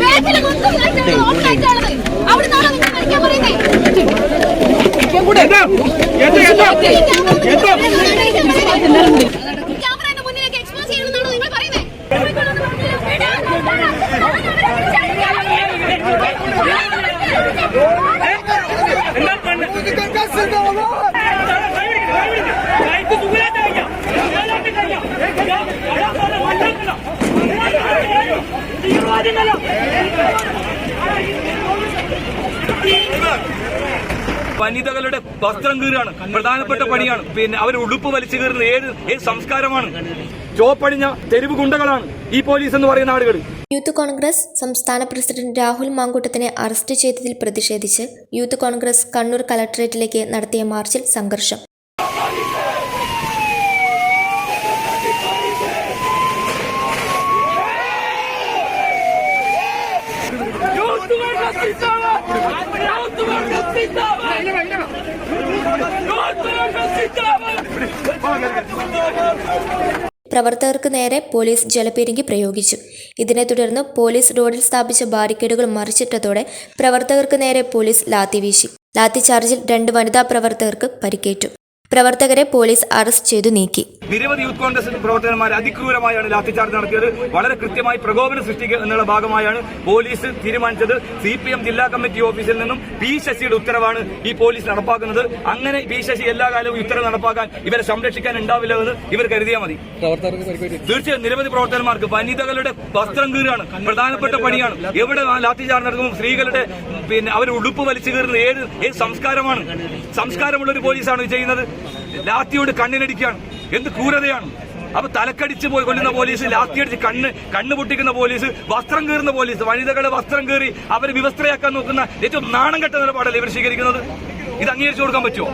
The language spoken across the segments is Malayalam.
ബാക്കിൽ വനിതകളുടെ വസ്ത്രം കീറാണ് പ്രധാനപ്പെട്ട പണിയാണ്. പിന്നെ അവർ ഉടുപ്പ് വലിച്ചു കീറുന്ന ഏത് ഏത് സംസ്കാരമാണ്? ചോപ്പണിഞ്ഞ തെരുവ് ഗുണ്ടകളാണ് ഈ പോലീസ് എന്ന് പറയുന്ന ആളുകൾ യൂത്ത് കോൺഗ്രസ് സംസ്ഥാന പ്രസിഡന്റ് രാഹുൽ മാങ്കൂട്ടത്തിനെ അറസ്റ്റ് ചെയ്തതിൽ പ്രതിഷേധിച്ച് യൂത്ത് കോൺഗ്രസ് കണ്ണൂർ കലക്ടറേറ്റിലേക്ക് നടത്തിയ മാർച്ചിൽ സംഘർഷം. പ്രവർത്തകർക്ക് നേരെ പോലീസ് ജലപീരങ്കി പ്രയോഗിച്ചു. ഇതിനെ തുടർന്ന് പോലീസ് റോഡിൽ സ്ഥാപിച്ച ബാരിക്കേഡുകൾ മറിച്ചിട്ടതോടെ പ്രവർത്തകർക്ക് നേരെ പോലീസ് ലാത്തി വീശി. ലാത്തി ചാർജിൽ രണ്ട് വനിതാ പ്രവർത്തകർക്ക് പരിക്കേറ്റു. പ്രവർത്തകരെ പോലീസ് അറസ്റ്റ് ചെയ്തു നീക്കി. നിരവധി യൂത്ത് കോൺഗ്രസ് പ്രവർത്തകന്മാർ അതിക്രൂരമായാണ് ലാത്തിചാർജ് നടത്തിയത്. വളരെ കൃത്യമായി പ്രകോപനം സൃഷ്ടിക്കുക എന്നുള്ള ഭാഗമായാണ് പോലീസ് തീരുമാനിച്ചത്. സി പി എം ജില്ലാ കമ്മിറ്റി ഓഫീസിൽ നിന്നും പി ശശിയുടെ ഉത്തരവാണ് ഈ പോലീസ് നടപ്പാക്കുന്നത്. അങ്ങനെ പി ശശി എല്ലാ കാലവും ഉത്തരവ് നടപ്പാക്കാൻ ഇവരെ സംരക്ഷിക്കാൻ ഉണ്ടാവില്ല എന്ന് ഇവർ കരുതിയാൽ മതി. തീർച്ചയായും നിരവധി പ്രവർത്തകന്മാർക്ക് വനിതകളുടെ വസ്ത്രം കീറാണ്. പ്രധാനപ്പെട്ട പണിയാണ്. എവിടെ ലാത്തിചാർജ് നടക്കുമ്പോൾ സ്ത്രീകളുടെ പിന്നെ അവർ ഉടുപ്പ് വലിച്ചു കീറുന്ന ഏത് ഏത് സംസ്കാരമാണ്? സംസ്കാരമുള്ള ഒരു പോലീസാണ് ചെയ്യുന്നത്. ലാത്തിയോട് കണ്ണിനടിക്കുകയാണ്. എന്ത് ക്രൂരതയാണ്? അപ്പൊ തലക്കടിച്ച് പോയി കൊല്ലുന്ന പോലീസ് ലാത്തിയടിച്ച് കണ്ണ് കണ്ണ് പൊട്ടിക്കുന്ന പോലീസ് വസ്ത്രം കീറുന്ന പോലീസ് വനിതകളെ വസ്ത്രം കീറി അവരെ വിവസ്ത്രയാക്കാൻ നോക്കുന്ന ഏറ്റവും നാണം കെട്ട നിലപാടല്ലേ ഇവർ സ്വീകരിക്കുന്നത്? ഇത് അംഗീകരിച്ചു കൊടുക്കാൻ പറ്റുമോ?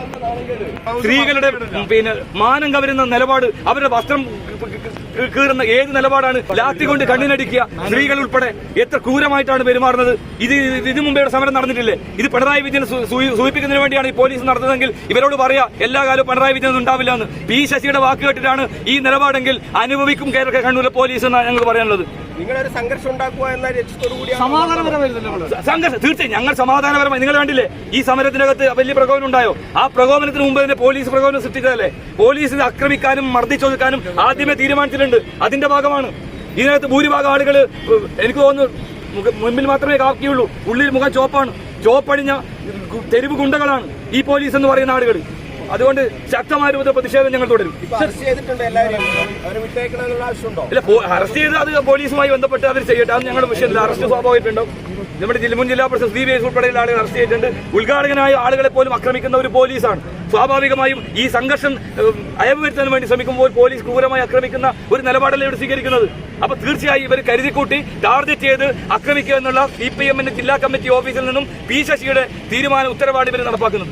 സ്ത്രീകളുടെ പിന്നെ മാനം കവരുന്ന നിലപാട് അവരുടെ വസ്ത്രം കീറുന്ന ഏത് നിലപാടാണ്? ലാത്തി കൊണ്ട് കണ്ണിനടിക്കുക സ്ത്രീകൾ ഉൾപ്പെടെ എത്ര ക്രൂരമായിട്ടാണ് പെരുമാറുന്നത്? ഇത് ഇതിനു മുമ്പേ സമരം നടന്നിട്ടില്ലേ? ഇത് പിണറായി വിജയൻ സൂചിപ്പിക്കുന്നതിന് വേണ്ടിയാണ് ഈ പോലീസ് നടത്തുന്നതെങ്കിൽ ഇവരോട് പറയാ എല്ലാ കാലവും പിണറായി വിജയൻ ഉണ്ടാവില്ല എന്ന്. പി ശശിയുടെ വാക്ക് കേട്ടിട്ടാണ് ഈ നിലപാടെങ്കിൽ അനുഭവിക്കും കേരള കണ്ണൂരിലെ പോലീസ് എന്നാണ് ഞങ്ങൾ പറയാനുള്ളത്. നിങ്ങളൊരു സംഘർഷം ഉണ്ടാക്കുക എന്ന സംഘർഷം തീർച്ചയായും ഞങ്ങൾ സമാധാനപരമായി. നിങ്ങൾ വേണ്ടില്ലേ ഈ സമരത്തിനകത്ത് വലിയ പ്രകോപനം ഉണ്ടായോ? ആ പ്രകോപനത്തിന് മുമ്പ് തന്നെ പോലീസ് പ്രകോപനം സൃഷ്ടിച്ചതല്ലേ? പോലീസിനെ ആക്രമിക്കാനും മർദ്ദിച്ചൊതുക്കാനും ആദ്യമേ തീരുമാനിച്ചിട്ടുണ്ട്. അതിന്റെ ഭാഗമാണ്. ഇതിനകത്ത് ഭൂരിഭാഗം ആളുകൾ എനിക്ക് തോന്നുന്നു മുമ്പിൽ മാത്രമേ കാക്കിയുള്ളൂ. ഉള്ളിൽ മുഖം ചോപ്പാണ്. ചോപ്പടിഞ്ഞ തെരുവ് ഗുണ്ടകളാണ് ഈ പോലീസ് എന്ന് പറയുന്ന ആളുകൾ. അതുകൊണ്ട് ശക്തമായ രൂപത്തിൽ പ്രതിഷേധം ഞങ്ങൾ തുടരും. ഇല്ല അറസ്റ്റ് ചെയ്ത് അത് പോലീസുമായി ബന്ധപ്പെട്ട് അവർ ചെയ്യട്ടെ. അത് ഞങ്ങളുടെ വിഷയത്തിൽ അറസ്റ്റ് സ്വാഭാവികമായിട്ടുണ്ടാവും. നമ്മുടെ ജില്ല മുൻ ജില്ലാ പ്രസിഡന്റ് സി ബി എസ് ഉൾപ്പെടെയുള്ള ആളുകൾ അറസ്റ്റ് ചെയ്തിട്ടുണ്ട്. ഉദ്ഘാടകനായ ആളുകളെ പോലും ആക്രമിക്കുന്ന ഒരു പോലീസാണ്. സ്വാഭാവികമായും ഈ സംഘർഷം ഏഹ്, അയവ് വരുത്താൻ വേണ്ടി ശ്രമിക്കുമ്പോൾ പോലീസ് ക്രൂരമായി ആക്രമിക്കുന്ന ഒരു നിലപാടല്ലേ ഇവിടെ സ്വീകരിക്കുന്നത്? അപ്പൊ തീർച്ചയായും ഇവർ കരുതിക്കൂട്ടി ടാർഗറ്റ് ചെയ്ത് ആക്രമിക്കുക എന്നുള്ള സി പി എമ്മിന്റെ ജില്ലാ കമ്മിറ്റി ഓഫീസിൽ നിന്നും പി ശശിയുടെ തീരുമാന ഉത്തരവാണ് ഇവർ നടപ്പാക്കുന്നത്.